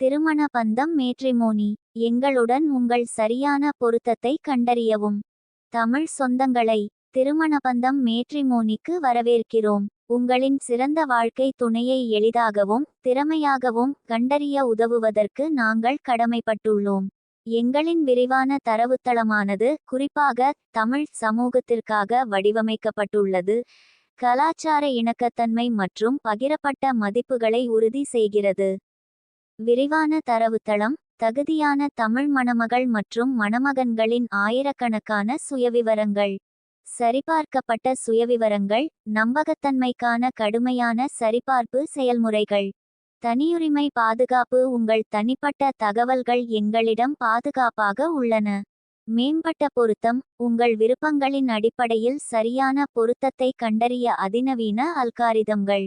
திருமண பந்தம் மேட்ரிமோனி எங்களுடன் உங்கள் சரியான பொருத்தத்தை கண்டறியவும். தமிழ் சொந்தங்களை திருமண பந்தம் மேட்ரிமோனிக்கு வரவேற்கிறோம். உங்களின் சிறந்த வாழ்க்கை துணையை எளிதாகவும் திறமையாகவும் கண்டறிய உதவுவதற்கு நாங்கள் கடமைப்பட்டுள்ளோம். எங்களின் விரிவான தரவுத்தளமானது குறிப்பாக தமிழ் சமூகத்திற்காக வடிவமைக்கப்பட்டுள்ளது. கலாச்சார இணக்கத்தன்மை மற்றும் பகிரப்பட்ட மதிப்புகளை உறுதி செய்கிறது. விரிவான தரவுத்தளம் தகுதியான தமிழ் மணமகள் மற்றும் மணமகன்களின் ஆயிரக்கணக்கான சுயவிவரங்கள். சரிபார்க்கப்பட்ட சுயவிவரங்கள் நம்பகத்தன்மைக்கான கடுமையான சரிபார்ப்பு செயல்முறைகள். தனியுரிமை பாதுகாப்பு உங்கள் தனிப்பட்ட தகவல்கள் எங்களிடம் பாதுகாப்பாக உள்ளன. மேம்பட்ட பொருத்தம் உங்கள் விருப்பங்களின் அடிப்படையில் சரியான பொருத்தத்தை கண்டறிய அதிநவீன அல்காரிதம்கள்.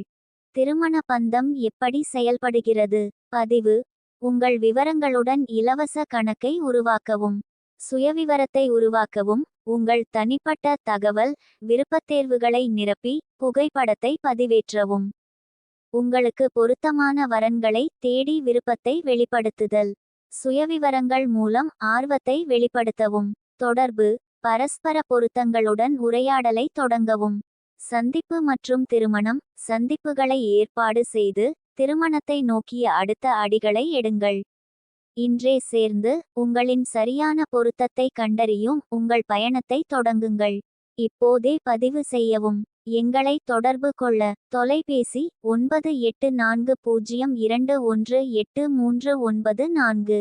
திருமண பந்தம் எப்படி செயல்படுகிறது? பதிவு. உங்கள் விவரங்களுடன் இலவச கணக்கை உருவாக்கவும். சுயவிவரத்தை உருவாக்கவும். உங்கள் தனிப்பட்ட தகவல் விருப்பத்தேர்வுகளை நிரப்பி புகைப்படத்தை பதிவேற்றவும். உங்களுக்கு பொருத்தமான வரன்களை தேடி விருப்பத்தை வெளிப்படுத்துதல். சுயவிவரங்கள் மூலம் ஆர்வத்தை வெளிப்படுத்தவும். தொடர்பு. பரஸ்பர பொருத்தங்களுடன் உரையாடலை தொடங்கவும். சந்திப்பு மற்றும் திருமணம் சந்திப்புகளை ஏற்பாடு செய்து திருமணத்தை நோக்கிய அடுத்த அடிகளை எடுங்கள். இன்றே சேர்ந்து உங்களின் சரியான பொருத்தத்தை கண்டறியும் உங்கள் பயணத்தை தொடங்குங்கள். இப்போதே பதிவு செய்யவும். எங்களை தொடர்பு கொள்ள தொலைபேசி ஒன்பது எட்டு நான்கு பூஜ்ஜியம் இரண்டு ஒன்று எட்டு மூன்று ஒன்பது நான்கு.